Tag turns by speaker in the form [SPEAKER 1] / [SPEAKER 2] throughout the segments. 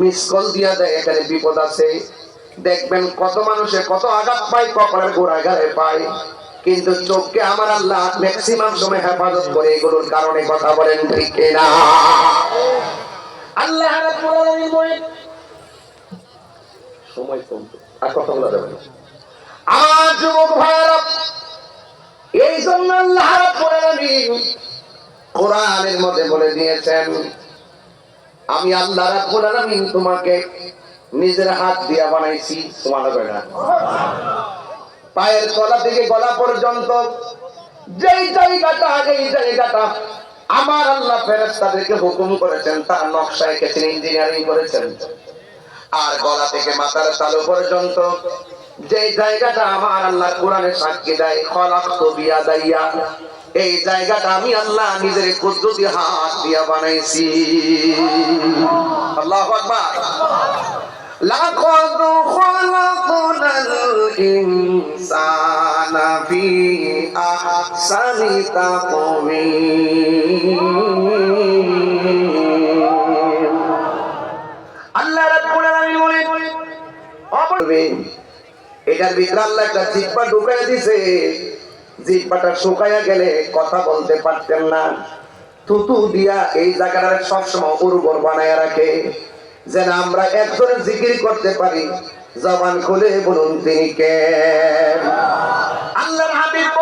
[SPEAKER 1] Miss call দিয়া দেয়, এখানে বিপদ আছে। দেখবেন কত মানুষে কত আঘাত পায়, কপালের গোড়াগারে পায়। কিন্তু চোখকে আমার আল্লাহ ম্যাক্সিমাম সময় হেফাজত করে, এগুলোর কারণে কথা বলেন ঠিক না আল্লাহ সময় কম আর কথা বলা যাবে না। আমার যুবক ভাইরা এই জন্য আল্লাহ কোরআনের মধ্যে বলে দিয়েছেন আমি আল্লাহ রাব্বুল তোমাকে নিজের হাত দিয়া বানাইছি সুবহানাল্লাহ না। পায়ের তলা থেকে গলা পর্যন্ত যেই জায়গাটা এই জায়গাটা আমার আল্লাহ ফেরেশতাদেরকে হুকুম করেছেন, তার নকশা এঁকেছেন ইঞ্জিনিয়ারিং করেছেন। আর গলা থেকে মাথার তালু পর্যন্ত যে জায়গাটা আমার আল্লাহ কোরআনে সাক্ষী দেয় খলাক তো বিয়া দাইয়া। এই জায়গাটা আমি আল্লাহ নিজের কুদরতি হাত দিয়া বানাইছি। আল্লাহু আকবার। লাকাদ খলাকনাল ইনসানা ফি আহসানি তাকওয়িম আল্লাহ রাব্বুল আলামিন বলেন, অবশ্যই এটার ভিতরে আল্লাহ একটা জিব্বা ঢুকাই দিছে। জিব্বাটা শুকাইয়া গেলে কথা বলতে পারতেন না। থুতু দিয়া এই জায়গাটা সবসময় উর্বর বানায় রাখে। যেন আমরা একজনের জিকির করতে পারি। জবান খুলে বলুন, তিনি কে? আল্লাহর হাবিব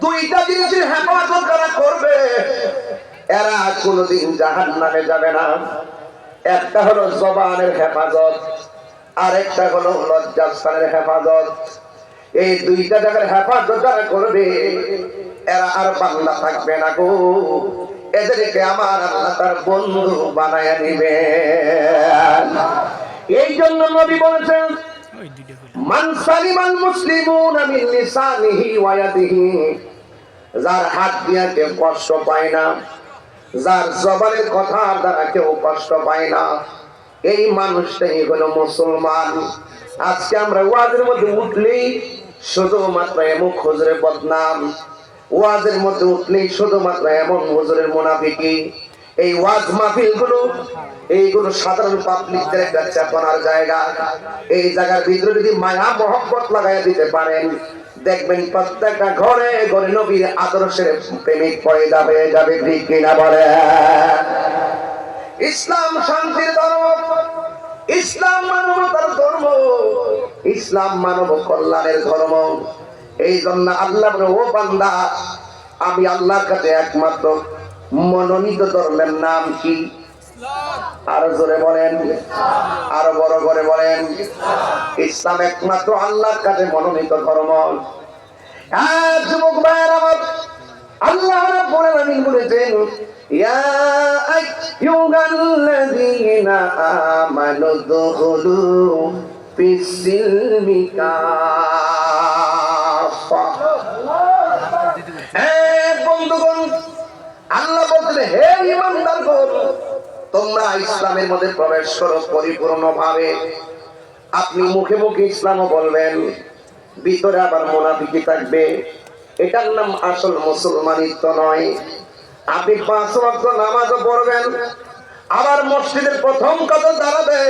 [SPEAKER 1] দুইটা জিনিসের হেফাজত যারা করবে, এরা কোনোদিন জাহান নামে যাবে না। একটা হলো জবানের হেফাজত, আরেকটা হলো লজ্জাস্থানের হেফাজত। এই দুইটা জায়গার হেফাজত যারা করবে, এরা আর বাংলা থাকবে না গো। এদেরকে আমার আল্লাহ তার বন্ধু বানায় নিবে এই জন্য নবী বলেছেন, মান সালিমাল মুসলিমুনা মিন লিসানিহি ওয়া ইয়াদিহি। যার হাত দিয়া কেউ কষ্ট পায় না, যার জবানের কথা দ্বারা কেউ কষ্ট পায় না। এই মানুষটাই হলো মুসলমান। আজকে আমরা ওয়াজের মধ্যে উঠলেই শুধুমাত্র এমন খুজরে বদনাম। ওয়াজের মধ্যে উঠলেই শুধুমাত্র এমন হুজুরের মোনাফিকি। এই ওয়াজ মাহফিলগুলো এইগুলো সাধারণ পাবলিকদের একটা চেতনার জায়গা। এই জায়গার ভিতরে যদি মায়া, মহব্বত লাগাইয়া দিতে পারেন, দেখবেন প্রত্যেকটা ঘরে ঘরে নবীর আদর্শের প্রেমিক পয়দা হয়ে যাবে, ঠিক কিনা বলে? ইসলাম শান্তির ধর্ম, ইসলাম মানবতার ধর্ম। ইসলাম মানব কল্যাণের ধর্ম। এই জন্য আল্লাহ ও বান্দা, আমি আল্লাহর কাছে একমাত্র মনোনীত ধর্মের নাম কি? আরও জোরে বলেন, আরও বড় করে বলেন, ইসলাম একমাত্র আল্লাহর কাছে মনোনীত ধর্ম। আল্লাহ রাব্বুল বলেছেন তোমরা ইসলামের মধ্যে প্রবেশ করো পরিপূর্ণ ভাবে আপনি মুখে মুখে ইসলামও বলবেন, ভিতরে আবার মোনাফিকি থাকবে। এটার নাম আসল মুসলমানিত্ব নয়। আপনি পাঁচ নামাজও পড়বেন, আবার মসজিদের প্রথম কথা দাঁড়াবেন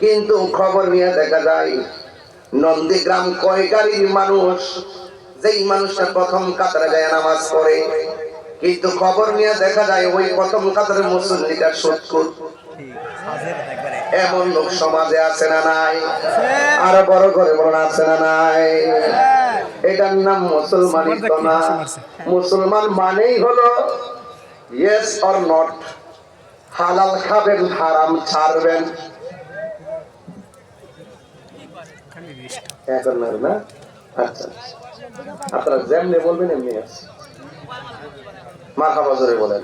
[SPEAKER 1] কিন্তু খবর নিয়ে দেখা যায় নন্দীগ্রাম কয়গাড়ির মানুষ যেই মানুষটা প্রথম কাতারে যায় নামাজ পড়ে কিন্তু খবর নিয়ে দেখা যায় ওই প্রথম কাতারের মুসল্লিটা সত্তর এমন লোক সমাজে আছে না নাই? আরও বড় করে বলুন আছে না নাই? এটার নাম মুসলমানিত্ব না। মুসলমান মানেই হলো ইয়েস অর নট হালাল খাবেন হারাম ছাড়বেন। আচ্ছা। আপনারা যেমনি বলবেন, এমনি মাথা বলেন।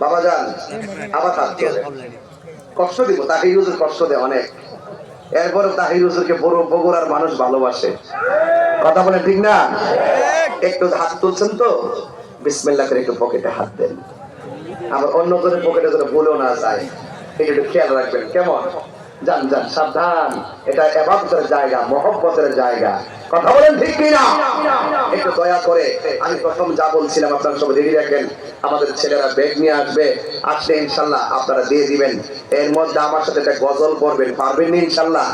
[SPEAKER 1] বাবা যান আবার কষ্ট দিব, তাহির হুজুর কষ্ট দেয় অনেক। এরপরে তাহির হুজুরকে বড় বগুড়ার মানুষ ভালোবাসে। কথা বলে ঠিক না? একটু হাত তুলছেন তো? বিসমিল্লা করে একটু পকেটে হাত দেন। আবার অন্য করে পকেটে যেন ভুলেও না যায়। একটু খেয়াল রাখবেন, কেমন? যান যান সাবধান। এটা এবাদতের জায়গা, মহব্বতের জায়গা। কথা বলেন ঠিক কিনা? একটু দয়া করে, আমি প্রথম যা বলছিলাম আপনারা সব রেডি রাখেন আমাদের ছেলেরা ব্যাগ নিয়ে আসবে। আসলে ইনশাল্লাহ আপনারা দিয়ে দিবেন। এর মধ্যে আমার সাথে একটা গজল পড়বেন। পারবেন ইনশাল্লাহ?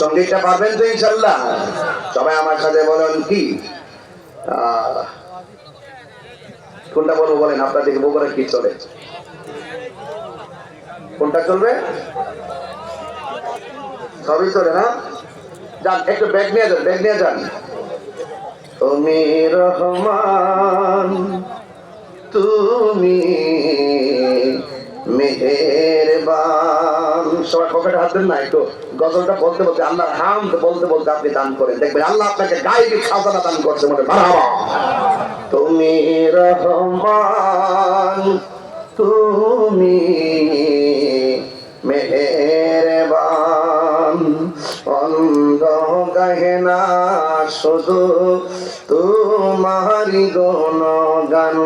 [SPEAKER 1] সঙ্গীতটা পারবেন তো ইনশাল্লাহ? সবাই আমার সাথে বলেন কি? কোনটা বলব বলেন? আপনাদের বগুড়া কি চলে? কোনটা চলবে? সবই চলে না? যান, একটু ব্যাগ নিয়ে যান, ব্যাগ নিয়ে যান। তুমি রহমান, তুমি মেহেরবান। সবাই পকেটে হাত দেন না একটু, গজলটা বলতে বলতে আল্লাহ হাম বলতে বলতে আপনি দান করেন। দেখবেন আল্লাহ আপনাকে গাইবি খাজানা দান করছে মনে মারহাবা তুমি রহমান, তুমি গহেনা শুধু তোমারি গান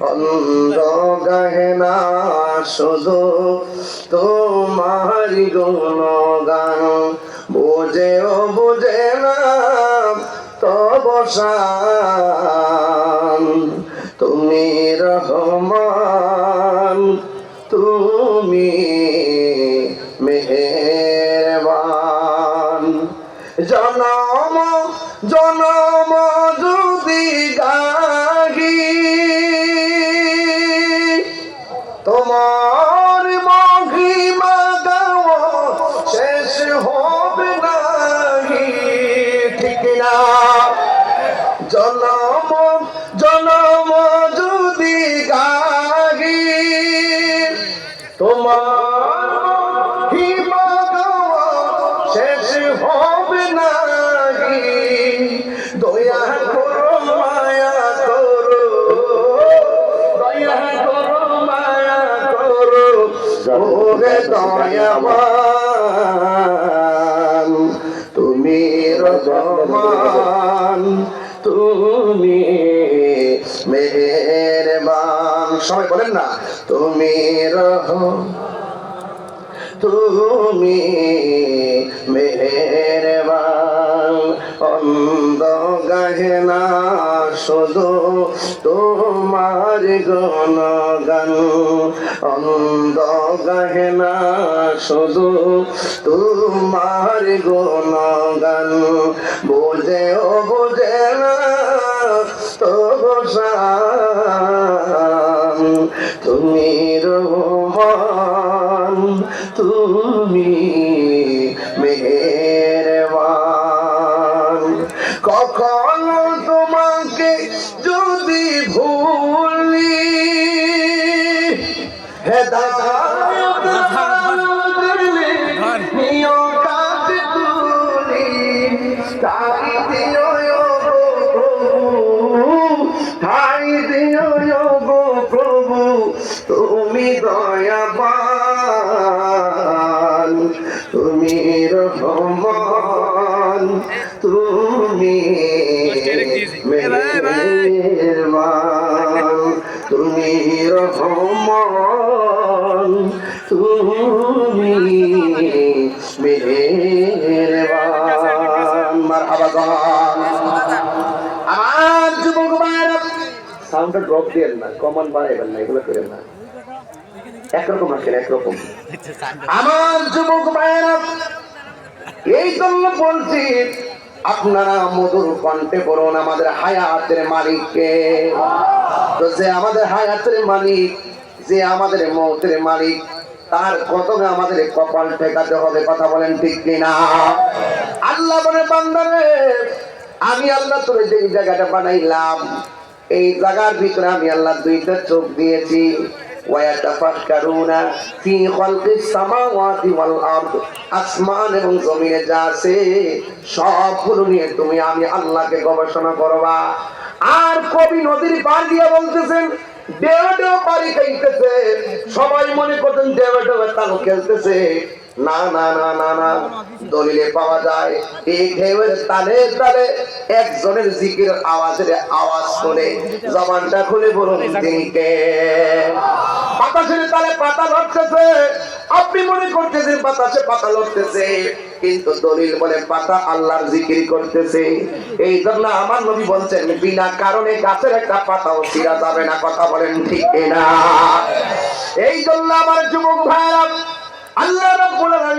[SPEAKER 1] অন্ধ গহেনা শুধু তোমারি গান বুঝেও বুঝে না তব তুমি রহমান, তুমি মেহেরবান জনম জনম যদি গাহি তোমার মহিমা গাও শেষ হবে নাহি ঠিক না? জনম ওরে দয়াবান তুমি রহমান, তুমি মেহেরবান। সবাই বলেন না, তুমি রহ তুমি মেহেরবান। অন্ধ গাহেনা শুধু তোমার গণগান। অন্ধ গাহেনা শুধু তোমার গণগান। বোঝেও বোঝে না তো তুমি রহমান তুমি মেহেরবান। কখনো তোমাকে যদি ভুলি হেদায়ত দিলে নিয় কাজ তুলি তাই দিও তাই দিও গো প্রভু তুমি দয়াবান তুমি রহমান তুমি রহমান তুমি আমার যুবক সাউন্ডটা ড্রপ দিয়েন না কমন বাড়াইবেন না এগুলো করেন না। একরকম আসেন একরকম। আমার যুবক ভাইরা এই জন্য বলছি আপনারা মধুর কণ্ঠে বলুন আমাদের হায়াতের মালিককে। তো যে আমাদের হায়াতের মালিক, যে আমাদের মৌতের মালিক, তার কদমে আমাদের কপাল ঠেকাতে হবে, কথা বলেন ঠিক কিনা? আল্লাহ বলে বান্দারে আমি আল্লাহ তোর যে জায়গাটা বানাইলাম, এই জায়গার ভিতরে আমি আল্লাহ দুইটা চোখ দিয়েছি। আসমান এবং জমিয়ে যা আছে সবগুলো নিয়ে তুমি, আমি আল্লাহকে গবেষণা করবা। আর কবি নদীর পার দিয়ে বলতেছেন দেওয়া দেওয়া পানি খাইতেছে সবাই মনে করতেন দেওয়া দেওয়া তাল খেলতেছে। না না না না না। দলিলে পাওয়া যায়। এই ঢেউয়ের তালে তালে একজনের জিকির আওয়াজের আওয়াজ শুনে জবানটা খুলে বলুন বাতাসের তালে পাতা ধরতেছে। আপনি মনে করতেছেন বাতাসে পাতা লড়তেছে, কিন্তু দলিল বলে পাতা আল্লাহর জিকির করতেছে। এই জন্য আমার নবী বলছেন, বিনা কারণে গাছের একটা পাতাও ছিঁড়া যাবে না। কথা বলেন ঠিক না এই জন্য আমার যুবক ভাই Al lado de la gran.